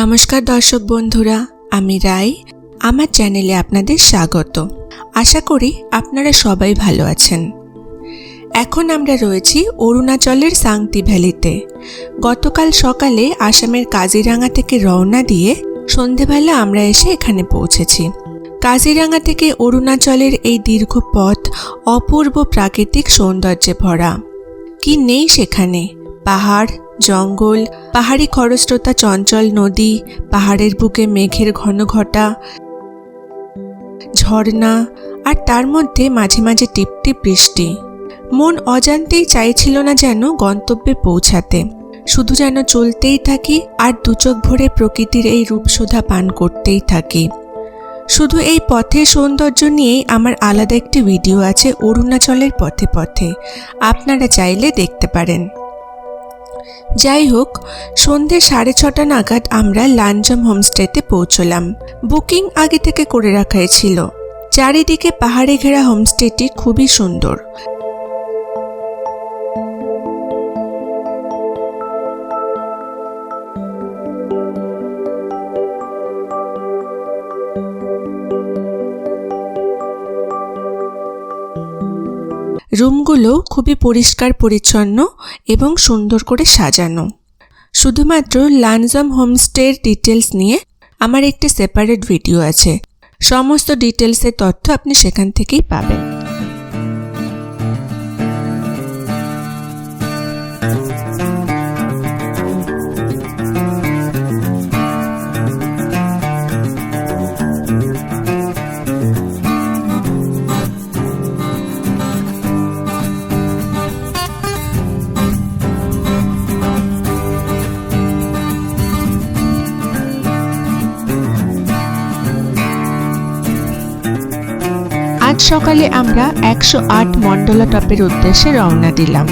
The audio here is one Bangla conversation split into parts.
নমস্কার দর্শক বন্ধুরা, আমি রাই। আমার চ্যানেলে আপনাদের স্বাগত। আশা করি আপনারা সবাই ভালো আছেন। এখন আমরা রয়েছি অরুণাচলের সাংতি ভ্যালিতে। গতকাল সকালে আসামের কাজিরাঙা থেকে রওনা দিয়ে সন্ধেবেলা আমরা এসে এখানে পৌঁছেছি। কাজিরাঙা থেকে অরুণাচলের এই দীর্ঘ পথ অপূর্ব প্রাকৃতিক সৌন্দর্যে ভরা। কি নেই সেখানে? পাহাড় জঙ্গল, পাহাড়ি খরস্রোতা, চঞ্চল নদী, পাহাড়ের বুকে মেঘের ঘন ঘটা, ঝর্ণা আর তার মধ্যে মাঝে মাঝে টিপটিপ বৃষ্টি। মন অজান্তেই চাইছিল না যেন গন্তব্যে পৌঁছাতে। শুধু যেন চলতেই থাকি আর দুচোখ ভরে প্রকৃতির এই রূপসোধা পান করতেই থাকি। শুধু এই পথের সৌন্দর্য নিয়েই আমার আলাদা একটি ভিডিও আছে অরুণাচলের পথে পথে। আপনারা চাইলে দেখতে পারেন। যাই হোক সন্ধে সাড়ে ছটা নাগাদ আমরা লাঞ্জম হোমস্টেতে পৌঁছলাম। বুকিং আগে থেকে করে রাখাই ছিল। চারিদিকে পাহাড়ে ঘেরা হোমস্টেটি খুবই সুন্দর। রুমগুলো খুবই পরিষ্কার, পরিচ্ছন্ন এবং সুন্দর করে সাজানো। শুধুমাত্র লানজম হোমস্টের ডিটেলস নিয়ে আমার একটি সেপারেট ভিডিও আছে। সমস্ত ডিটেলসের তথ্য আপনি সেখান থেকেই পাবেন। সকালে আমরা একশো আট মন্ডলা টপের উদ্দেশ্যে রওনা দিলাম।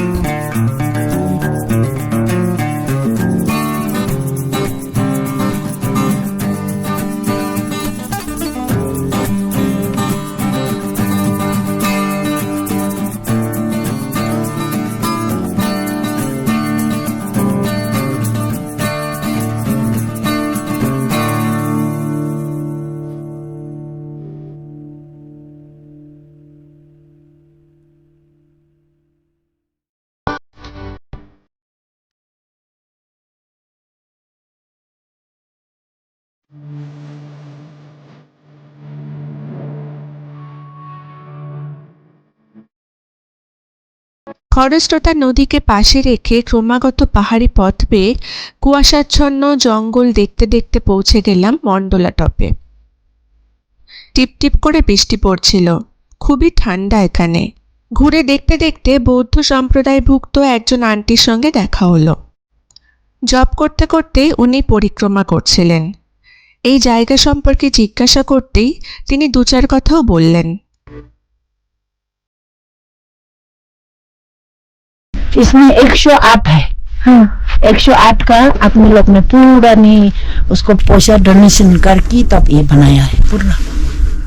খরস্রোতা নদীকে পাশে রেখে ক্রমাগত পাহাড়ি পথ পেয়ে কুয়াশাচ্ছন্ন জঙ্গল দেখতে দেখতে পৌঁছে গেলাম মন্ডলা টপে। টিপটিপ করে বৃষ্টি পড়ছিল। খুবই ঠান্ডা এখানে। ঘুরে দেখতে দেখতে বৌদ্ধ সম্প্রদায়ভুক্ত একজন আন্টির সঙ্গে দেখা হলো। জব করতে করতে উনি পরিক্রমা করছিলেন। এই জায়গা সম্পর্কে জিজ্ঞাসা করতেই তিনি দু চার কথাও বললেন। इसमें 108 है। हाँ। 108 का अपने लोग ने पूरा नहीं उसको पैसा डोनेशन करके तब ये बनाया है पूरा।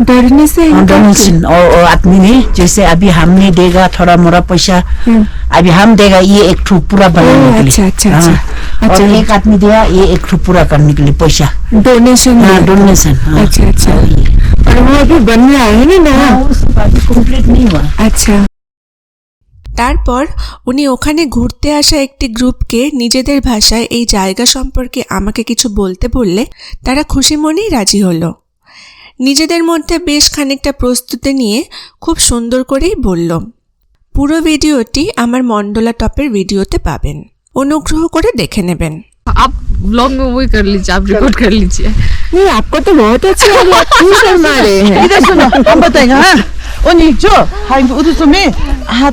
डरने से हाँ, डोनेशन और, और आदमी ने जैसे अभी हमने देगा थोड़ा मोरा पैसा हम्म। अभी हम देगा ये एक ठू पूरा बनाने के लिए। अच्छा, अच्छा, हाँ, अच्छा। अच्छा। और एक आदमी दिया ये एक ठू पूरा करने के लिए पैसा। डोनेशन हाँ डोनेशन हाँ। अच्छा, अच्छा। हाँ। और वो अभी बन रहा है ना हाँ, कंप्लीट नहीं हुआ। अच्छा। তারপর উনি ওখানে ঘুরতে আসা একটি গ্রুপকে নিজেদের ভাষায় এই জায়গা সম্পর্কে আমাকে কিছু বলতে বললে তারা খুশি মনেই রাজি হলো নিজেদের মধ্যে বেশ খানিকটা প্রস্তুতি নিয়ে খুব সুন্দর করেই বলল পুরো ভিডিওটি আমার মন্ডলা টপের ভিডিওতে পাবেন অনুগ্রহ করে দেখে নেবেন आप ब्लॉग में वही कर लीजिए आप रिकॉर्ड कर लीजिए नहीं आपको तो बहुत अच्छा लगा आप क्यों शर्मा रहे हैं इधर सुनो हम बताएंगे हाँ ओनी जो हाइन उधर में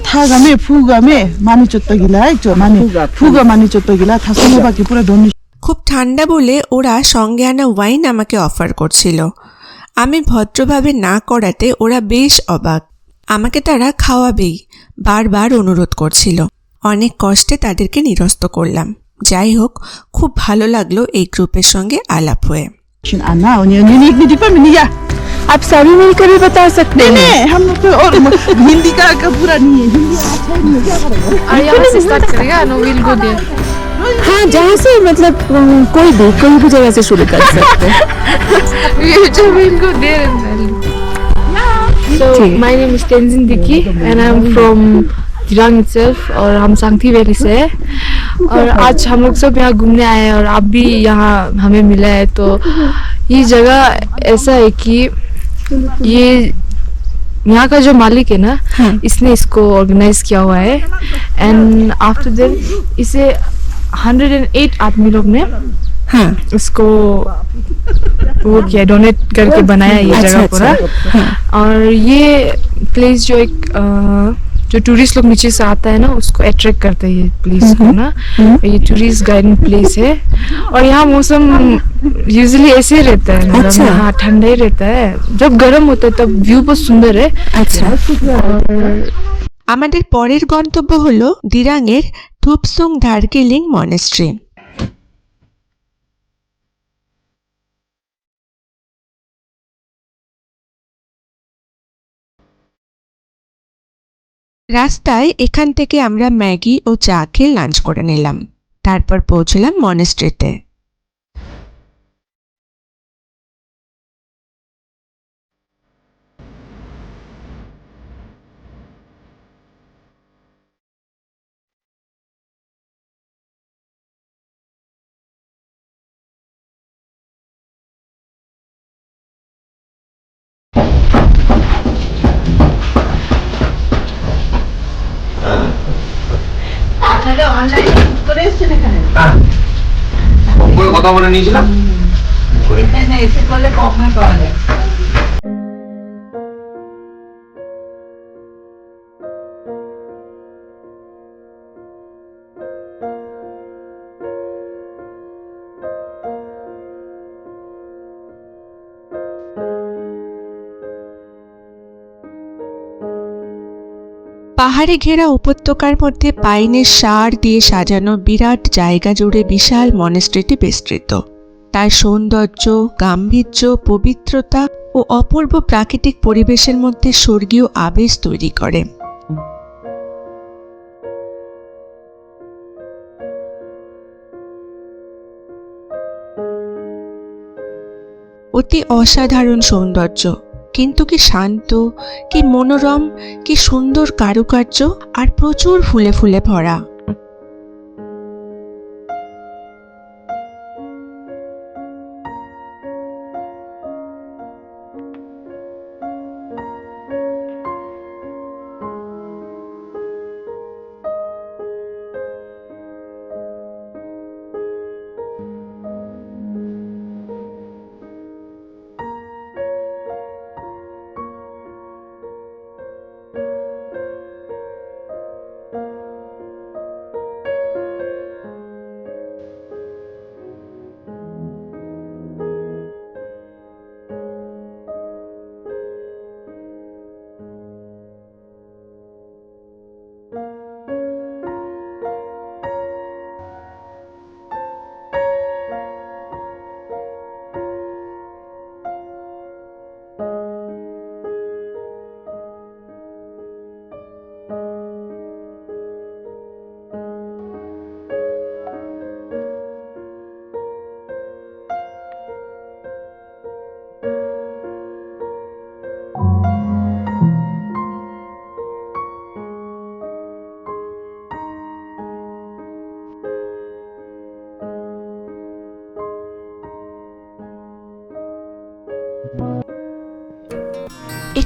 থাগামে ফুগামে মানি চত্ব মানে ফুগা মানি চত্ব গিলা বাকি পুরো ধনী খুব ঠান্ডা বলে ওরা সঙ্গে আনা ওয়াইন আমাকে অফার করছিল আমি ভদ্রভাবে না করাতে ওরা বেশ অবাক আমাকে তারা খাওয়াবেই বারবার অনুরোধ করছিল অনেক কষ্টে তাদেরকে নিরস্ত করলাম যাই হোক খুব ভালো লাগল এই গ্রুপের সঙ্গে আলাপ হয়ে आप सारी मिलकर भी बता सकते हैं। नहीं, हम तो और हिंदी का, पूरा नहीं है हिंदी अच्छा हाँ। जहाँ से मतलब कोई भी कोई भी जगह से शुरू कर सकते हैं। My name is Diki and I am from Dirang itself और हम सांगती वैली से है। और आज हम लोग सब यहाँ घूमने आए हैं और आप भी यहाँ हमें मिला है तो ये जगह ऐसा है कि ये यहाँ का जो मालिक है ना इसने इसको ऑर्गेनाइज किया हुआ है। एंड आफ्टर देन इसे 108 आदमी लोग ने हाँ। इसको वो किया डोनेट करके बनाया ये अच्छा, जगह अच्छा, पूरा। और ये प्लेस जो एक अ, जो टूरिस्ट लोग नीचे से आता है ना उसको अट्रैक्ट करता है ये प्लेस को ना ये टूरिस्ट गाइडिंग प्लेस है और यहाँ मौसम यूजुअली ऐसे ही रहता है मतलब अच्छा। हाँ ठंडा ही रहता है जब गर्म होता है तब व्यू बहुत सुंदर है আচ্ছা আমাদের পরের গন্তব্য হলো দিরাংয়ের ধূপসুং দার্জিলিং মনেস্ট্রি রাস্তায় এখান থেকে আমরা ম্যাগি ও চা খেয়ে লাঞ্চ করে নিলাম। তারপর পৌঁছলাম মনেস্ট্রিতে বলে নিয়েছিলাম? পাহাড়ে ঘেরা উপত্যকার মধ্যে পাইনের সার দিয়ে সাজানো বিরাট জায়গা জুড়ে বিশাল মনেস্ট্রিটি বিস্তৃত। তার সৌন্দর্য, গাম্ভীর্য, পবিত্রতা ও অপূর্ব প্রাকৃতিক পরিবেশের মধ্যে স্বর্গীয় আবেশ তৈরি করে। অতি অসাধারণ সৌন্দর্য। কিন্তু কি শান্ত কি মনোরম কি সুন্দর কারুকার্য আর প্রচুর ফুলে ফুলে ভরা।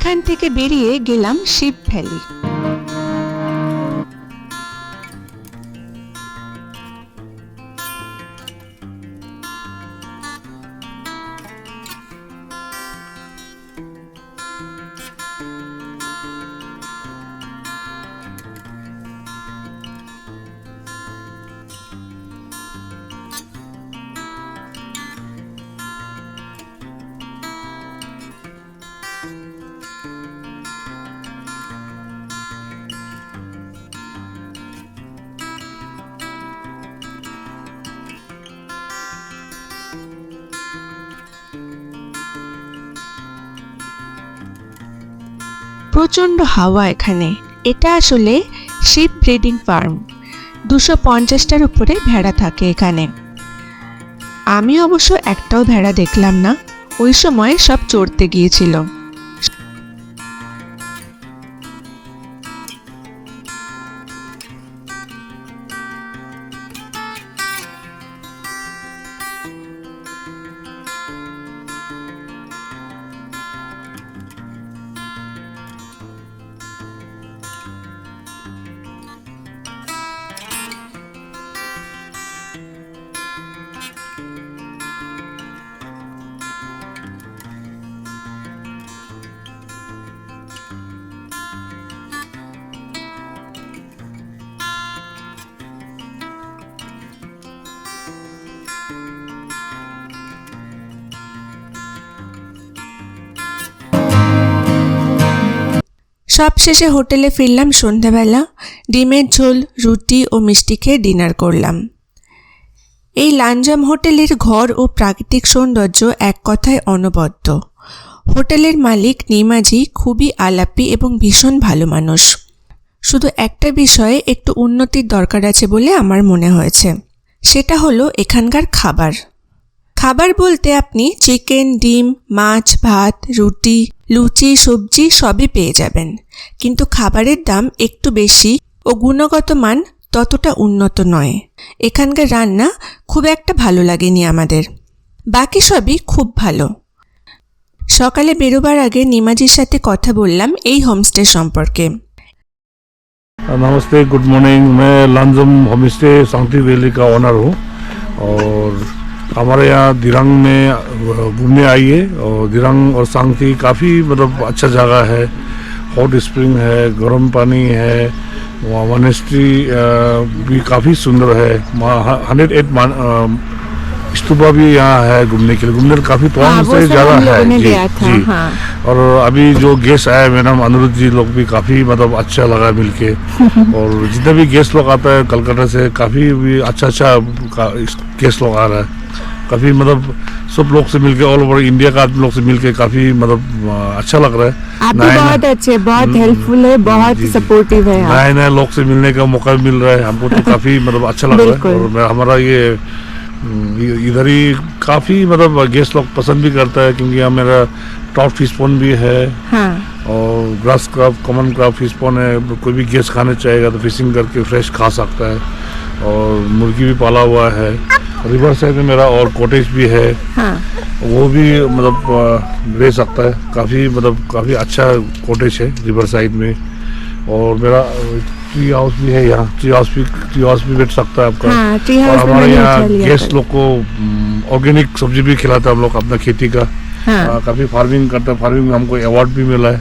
এখান থেকে বেরিয়ে গেলাম শিব ভ্যালি। প্রচণ্ড হাওয়া এখানে। এটা আসলে শিপ ব্রিডিং ফার্ম। দুশো পঞ্চাশটার উপরে ভেড়া থাকে এখানে। আমি অবশ্য একটাও ভেড়া দেখলাম না। ওই সময় সব চড়তে গিয়েছিল। সব শেষে হোটেলে ফিরলাম সন্ধ্যাবেলা। ডিমের ঝোল, রুটি ও মিষ্টি খেয়ে ডিনার করলাম। এই লাঞ্জাম হোটেলের ঘর ও প্রাকৃতিক সৌন্দর্য এক কথায় অনবদ্য। হোটেলের মালিক নিমাজি খুবই আলাপি এবং ভীষণ ভালো মানুষ। শুধু একটা বিষয়ে একটু উন্নতির দরকার আছে বলে আমার মনে হয়েছে। সেটা হলো এখানকার খাবার। খাবার বলতে আপনি চিকেন ডিম মাছ ভাত রুটি লুচি সবজি সবই পেয়ে যাবেন কিন্তু খাবারের দাম একটু বেশি ও গুণগত মান ততটা উন্নত নয় এখানকার রান্না খুব একটা ভালো লাগেনি আমাদের বাকি সবই খুব ভালো সকালে বেরোবার আগে নিমাজির সাথে কথা বললাম এই হোমস্টে সম্পর্কে नमस्ते गुड मॉर्निंग मैं Lanjam home stay Shanti valley का ओनर हूँ और हमारे यहाँ दिरंग में घूमने आइए और दिरंग और शांति काफ़ी मतलब अच्छा जगह है। हॉट स्प्रिंग है गर्म पानी है वहाँ मोनेस्ट्री भी काफ़ी सुंदर है। हंड्रेड एट स्तूपा भी यहाँ है घूमने के लिए। घूमने काफ़ी हाँ, से ज़्यादा है। जी था, जी। हाँ। और अभी जो गेस्ट आए मैडम अनुरुद्ध जी लोग भी काफ़ी मतलब अच्छा लगा मिलके। और जितने भी गेस्ट लोग आता है कलकत्ता से काफ़ी भी अच्छा अच्छा गेस्ट लोग आ रहा है। काफ़ी मतलब सब लोग से मिलके ऑल ओवर इंडिया का आदमी लोग से मिलके काफ़ी मतलब अच्छा लग रहा है। आप भी बहुत अच्छे बहुत हेल्पफुल है बहुत जी, जी। सपोर्टिव है नए नए लोग से मिलने का मौका मिल रहा है हमको तो काफ़ी मतलब अच्छा लग रहा है। और हमारा ये हम्म, इधर ही काफ़ी मतलब गेस्ट लोग पसंद भी करता है क्योंकि यहाँ मेरा टॉप फ़िश पॉन्ड भी है। हाँ। और grass crop common crop fish pond है कोई भी गेस्ट खाने चाहेगा तो फिशिंग करके फ्रेश खा सकता है। और मुर्गी भी पाला हुआ है। रिवर साइड में मेरा और कॉटेज भी है। हाँ। वो भी मतलब रह सकता है। काफ़ी मतलब काफ़ी अच्छा कॉटेज है रिवर साइड में। और मेरा ट्री हाउस भी है यहाँ। ट्री हाउस भी ट्री हाउस भी बैठ सकता है आपका। हाँ और हमारे यहाँ अच्छा गेस्ट लोग को ऑर्गेनिक सब्ज़ी भी खिलाता है हम लोग अपना खेती का। हाँ। काफ़ी फ़ार्मिंग करता है। फ़ार्मिंग में हमको अवार्ड भी मिला है।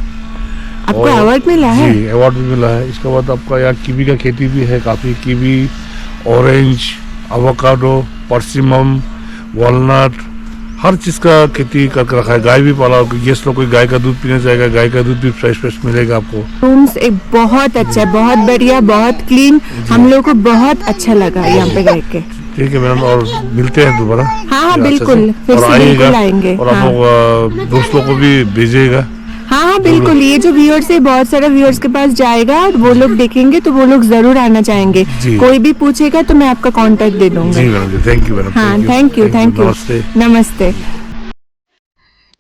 आपको अवार्ड मिला है? जी अवार्ड भी मिला है। इसके बाद आपका यहाँ कीवी का खेती भी है काफ़ी। Kiwi orange avocado persimmon walnut हर चीज़ का खेती करके रखा है। गाय भी पाला गेस्ट लोग कोई गाय का दूध पीने जाएगा गाय का दूध भी फ्रेश फ्रेश मिलेगा आपको। रूम्स एक बहुत अच्छा है बहुत बढ़िया बहुत क्लीन हम लोग को बहुत अच्छा लगा यहाँ पे रह के ठीक है मैडम और मिलते हैं दोबारा। हाँ हाँ बिल्कुल। फिर से बिल्कुल आएँगे। और आप हाँ। लोग दोस्तों को भी भेजिएगा। हाँ हाँ बिल्कुल ये जो व्यूअर्स है बहुत सारे व्यूअर्स के पास जाएगा और वो लोग देखेंगे तो वो लोग जरूर आना चाहेंगे जी। कोई भी पूछेगा तो मैं आपका कांटेक्ट दे दूंगा जी madam ji thank you madam हाँ थैंक यू थैंक यू नमस्ते नमस्ते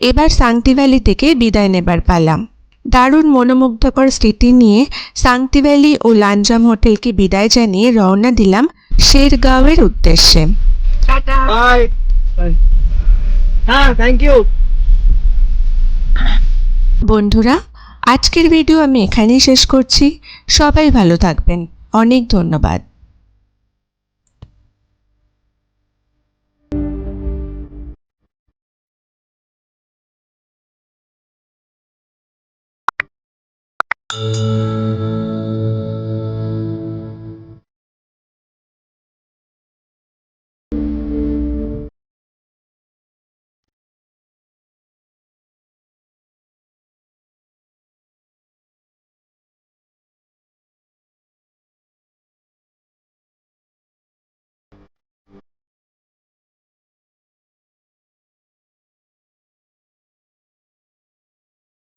এবার সাংতি ভ্যালি থেকে বিদায় নেবার পালাম দারুণ মনোমুগ্ধকর স্মৃতি নিয়ে সাংতি ভ্যালি ও লাঞ্জাম হোটেলকে বিদায় জানিয়ে রওনা দিলাম শেরগাঁওয়ের উদ্দেশ্যে বন্ধুরা আজকের ভিডিও আমি এখানেই শেষ করছি। সবাই ভালো থাকবেন। অনেক ধন্যবাদ।